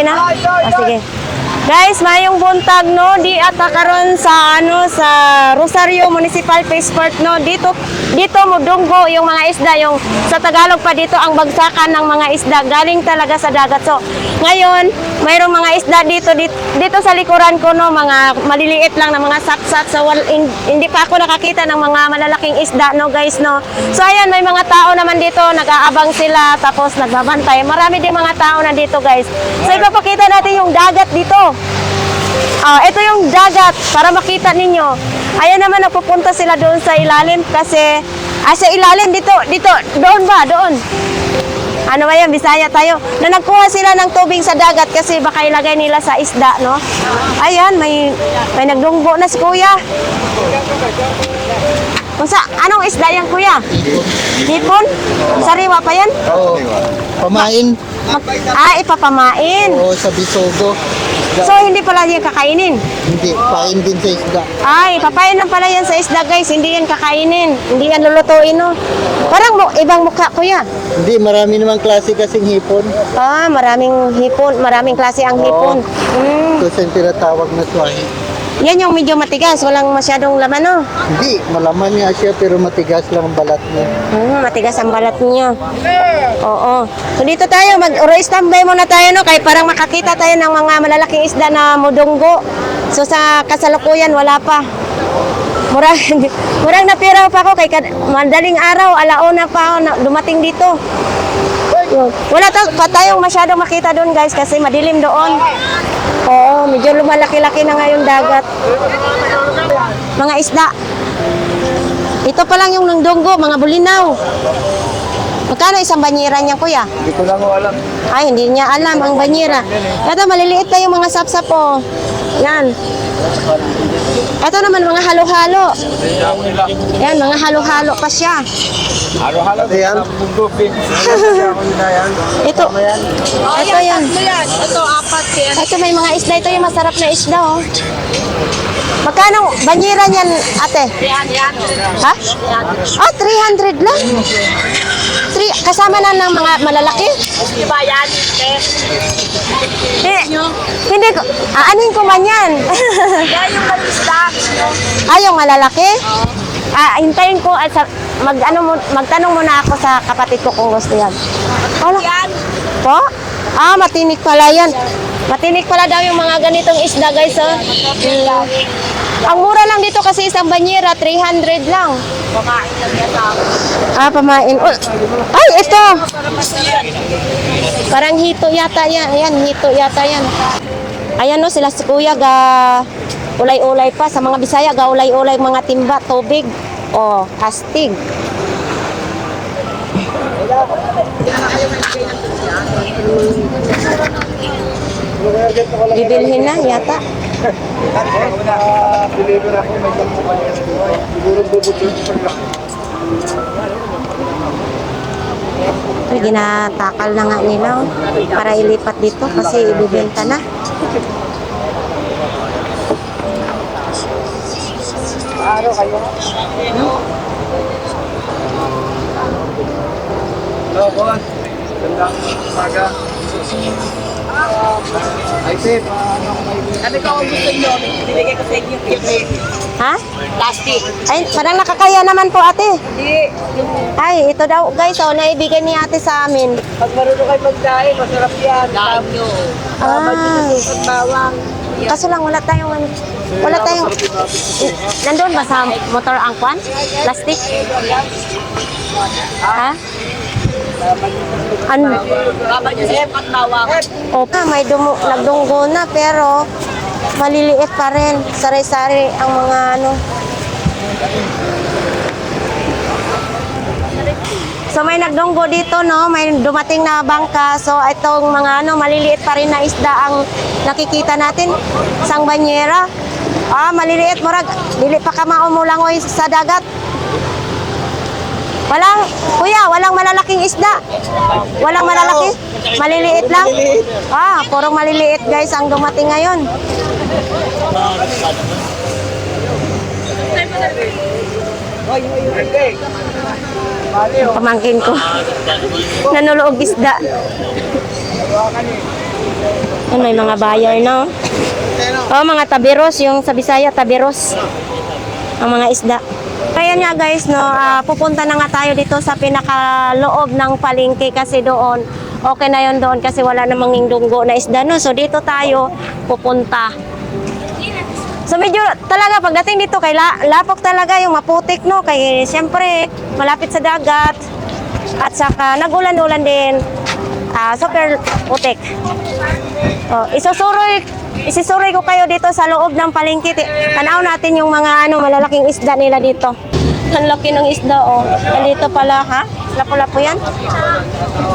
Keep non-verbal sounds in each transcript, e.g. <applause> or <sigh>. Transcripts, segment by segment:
Okay na? Ah, sige. Guys, mayong buntag no, di ata karon sa ano sa Rosario Municipal Passport no. Dito dito mo dunggo yung mga isda yung sa Tagalog pa dito ang bagsakan ng mga isda galing talaga sa dagat. So, ngayon, mayroong mga isda dito dito, dito sa likuran ko no, mga maliliit lang na mga satsat sa wal, hin- hindi pa ako nakakita ng mga malalaking isda no, guys no. So, ayan, may mga tao naman dito, nag-aabang sila tapos nagbabantay. Marami din mga tao na dito, guys. So, ipapakita natin yung dagat dito. Ah, ito yung dagat para makita ninyo. Ayan naman napupunta sila doon sa ilalim kasi ah, sa ilalim dito dito doon ba doon. Ano ba yan, Bisaya tayo. Na nagkuha sila ng tubig sa dagat kasi baka ilagay nila sa isda, no? Ayan, may may nagdunggo na si Kuya. Kung sa, anong isda yan, Kuya? Hipon? Sariwa pa yan? Oo. Pamain. Ah, ipapamain. Oo, sa bisogo. So, hindi pala yan kakainin. Hindi, pain din sa isda. Ay, papain lang pala yan sa isda guys, hindi yan kakainin, hindi yan lulutuin no. Parang mo, ibang mukha kuya. Hindi, marami namang klase kasing hipon. Ah, maraming hipon, maraming klase ang hipon. Mm. Ito sa tinatawag na swahi. Yan yung medyo matigas, walang masyadong laman no. Hindi, malaman niya siya pero matigas lang ang balat niya. Matigas ang balat niya. Oo. So dito tayo, mag-oro standby muna tayo no, kaya parang makakita tayo ng mga malalaking isda na mudunggo. So sa kasalukuyan, wala pa. Murang, <laughs> murang napiraw pa ako kay madaling araw, alauna pa ako dumating dito. Wala ta- pa tayong masyadong makita doon guys kasi madilim doon. Oo, medyo lumalaki-laki na ngayon dagat. Mga isda. Ito pa lang yung nangdunggo, mga bulinaw. Magkano isang banyera niya, kuya? Hindi ko lang alam. Ay, hindi niya alam ang banyera. Ito, maliliit na yung mga sapsap, oh. Yan. Ito naman, mga halo-halo. Yan, mga halo-halo pa siya. Halo-halo. <laughs> Ayan. Ito. Ito yan. Ito, apat yan. Ito, may mga isda. Ito yung masarap na isda, oh. Magkano banyera niyan, ate? Yan, yan. Ha? Ah, 300 lang. Three, kasama na ng mga malalaki? Di ba yan? Eh, Hindi, hindi ko, aanin ko man yan. <laughs> Yung malista. ah, yung malalaki? Ah, hintayin ko at sa, mag, ano, mo- magtanong muna ako sa kapatid ko kung gusto yan. Wala. Yan. Po? Ah, matinik pala yan. Matinik pala daw yung mga ganitong isda, guys. Oh. Mm. Ang mura lang dito kasi isang banyera, 300 lang. Pakain lang yan lang. Ah, pamain. Oh, ay, ito. Parang hito yata yan. Ayan, hito yata yan. Ayan no, sila si Kuya ga ulay-ulay pa. Sa mga Bisaya, ga ulay-ulay mga timba, tubig. O, kastig. Bibilhin na yata. Deliver ako, may Ay, ginatakal na nga nila oh, para ilipat dito kasi ibibenta na. Ano kayo? Hello, boss. Gandang umaga. Ay, Pep. Sabi ko, gusto nyo, binigay ko sa inyo. Ha? Plastic. Ay, parang nakakaya naman po ate. Hindi. Ay, ito daw guys, oh, naibigay ni ate sa amin. pag marunong kayo magdahe, masarap yan. Dahil nyo. Ah. At bawang. Kaso lang wala tayong ano, wala tayong Nandoon ba sa motor ang kwan? Plastic? Ha? Ano? Baba nyo sa at bawang. Opo, may dumo, nagdunggo na pero maliliit pa rin. Sari-sari ang mga ano. So may nagdunggo dito no, may dumating na bangka. So itong mga ano maliliit pa rin na isda ang nakikita natin. Sang banyera. Ah, maliliit murag dili pa ka maumulangoy sa dagat. Walang, kuya, walang malalaking isda. Walang malalaki. Maliliit lang. Ah, purong maliliit guys ang dumating ngayon. Pamangkin ko. Nanuloog isda. Yan, may mga buyer na. Oh, mga tabiros, yung sa Bisaya, tabiros. Ang mga isda. Kaya nga guys, no, ah, pupunta na nga tayo dito sa pinakaloob ng palengke kasi doon, okay na yon doon kasi wala namang dunggo na isda, no? So dito tayo pupunta. So medyo talaga pagdating dito kay la, lapok talaga yung maputik no kay siyempre malapit sa dagat at saka nagulan-ulan din. Ah, super putik. Oh, isusuroy isisuroy ko kayo dito sa loob ng palengke. Tanaw natin yung mga ano malalaking isda nila dito. Ang laki ng isda oh. Nandito pala ha. Lapo-lapo yan.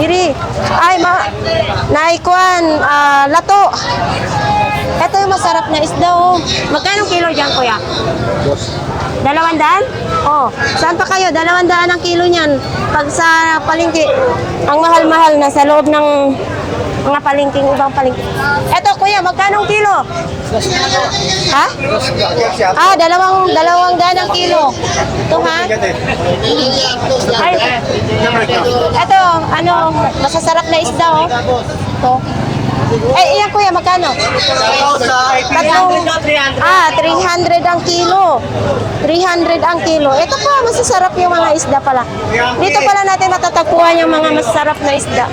Diri. Ay ma naikuan ah, lato. Ito yung masarap na isda oh. Magkano kilo diyan kuya? Dalawang daan? Oh, saan pa kayo? Dalawang daan ang kilo niyan. Pag sa palengke, ang mahal-mahal na sa loob ng mga palengking ibang palengke. Eto kuya, magkano ang kilo? Ha? Ah, dalawang dalawang daan ang kilo. Ito ha? Ay, eto, ano, masasarap na isda oh. Ito. Eh, iyan kuya, magkano? Tatlong, ah, 300 ang kilo. 300 ang kilo. Ito pa, masasarap yung mga isda pala. Dito pala natin matatagpuan yung mga masasarap na isda.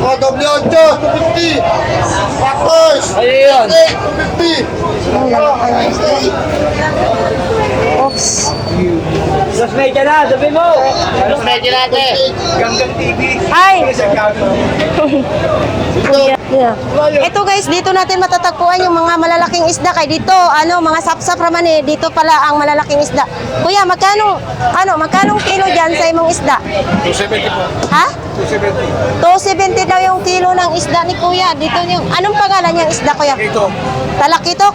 Mga doble ocho, 250. Tapos, Ayun. 250. Oops. Dos medya na, sabi mo. Dos medya natin. Ay! <laughs> Yeah. Ito guys, dito natin matatagpuan yung mga malalaking isda kay dito, ano, mga sapsap raman eh, dito pala ang malalaking isda. Kuya, magkano, ano, magkano kilo diyan sa imong isda? 270 po. Ha? 270. 270 daw yung kilo ng isda ni Kuya. Dito yung, anong pangalan niyang isda, Kuya? Ito. Talakitok.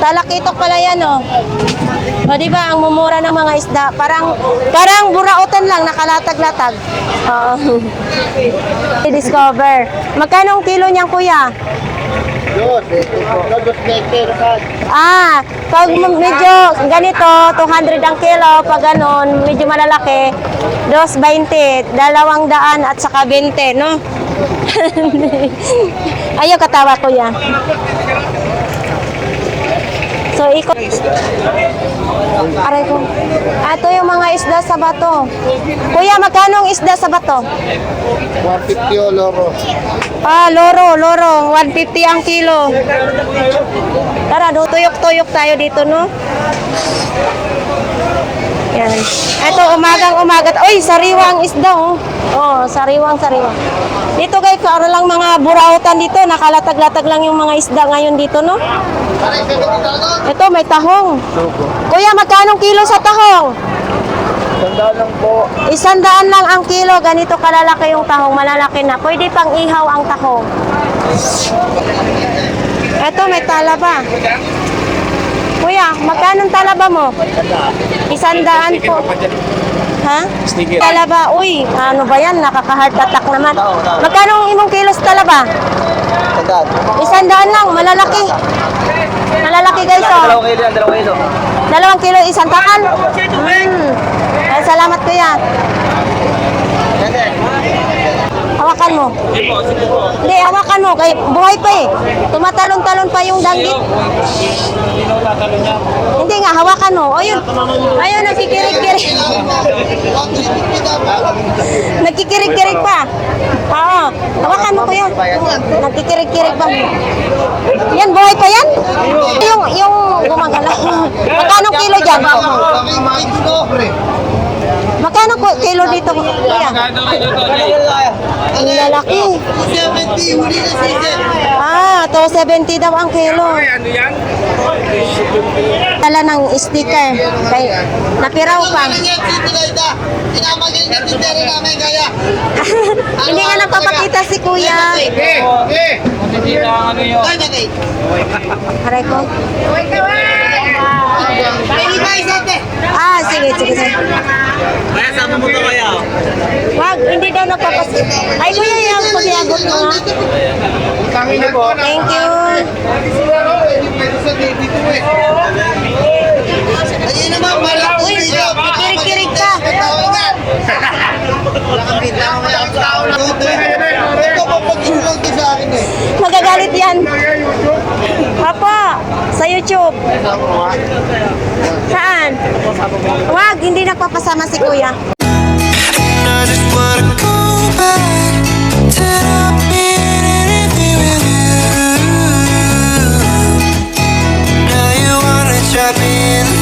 Talakitok pala yan, oh. O, di ba, ang mumura ng mga isda, parang, parang burautan lang, nakalatag-latag. Oo. <laughs> I-discover. Magkano ang kilo niyan, Kuya? Meter. Ah, pag medyo ganito, 200 ang kilo, pag ganon, medyo malalaki, 2.20, dalawang daan at saka 20, no? <laughs> Ayaw katawa ko yan. So, ikot. Aray ko. Ito yung mga isda sa bato. Kuya, magkano ang isda sa bato? 150 o loro. Ah, loro, loro. 150 ang kilo. Tara, do, tuyok-tuyok tayo dito, no? Yan. Ito, umagang umagat. Oy, sariwang isda, oh. Oh, sariwang, sariwang. Dito guys, para lang mga burautan dito. Nakalatag-latag lang yung mga isda ngayon dito, no? Ito, may tahong. Kuya, magkano kilo sa tahong? Tandaan lang po. Isandaan lang ang kilo, ganito kalalaki yung tahong, malalaki na. Pwede pang ihaw ang tahong. Eto, may talaba. Kuya, magkano talaba mo? Isandaan po. Ha? Sticker. Talaba, uy, ano ba yan? Nakaka-heart attack naman. Magkano ang imong kilos talaba? Tandaan. Isandaan lang, malalaki. Malalaki guys, oh. kilo yan, dalawang kilo. Dalawang kilo, isang takan. Hmm. Ay, salamat kuya. Hawakan mo. Hindi, hawakan mo. Kay, buhay pa eh. Tumatalon-talon pa yung danggit. Hindi nga, hawakan mo. O yun. Ayun, nagkikirig-kirig. nagkikirig-kirig <laughs> pa. Oo. Hawakan mo kuya. Nagkikirig-kirig pa. Yan, buhay pa yan? Yung, yung gumagala. <laughs> Magkano kilo dyan? Magkano ko kilo dito kuya? Ang lalaki. 270, huli na sisi. Ah, 270 daw ang kilo. Ano yan? Dala ng sticker. Kay, napiraw pa. <laughs> Hindi nga nagpapakita si kuya. Eh, eh. Aray ko. Ah, sige, sige, sige. Kaya sama mo to kaya. Wag, hindi daw nagpapas... Ay, kuya, yung pag-iabot mo po. Thank you. Ayun naman, malak Uy, kikirig-kirig ka. Magagalit yan. Papa, sa YouTube. Saan? Wag, hindi nagpapasama si kuya. Shut me in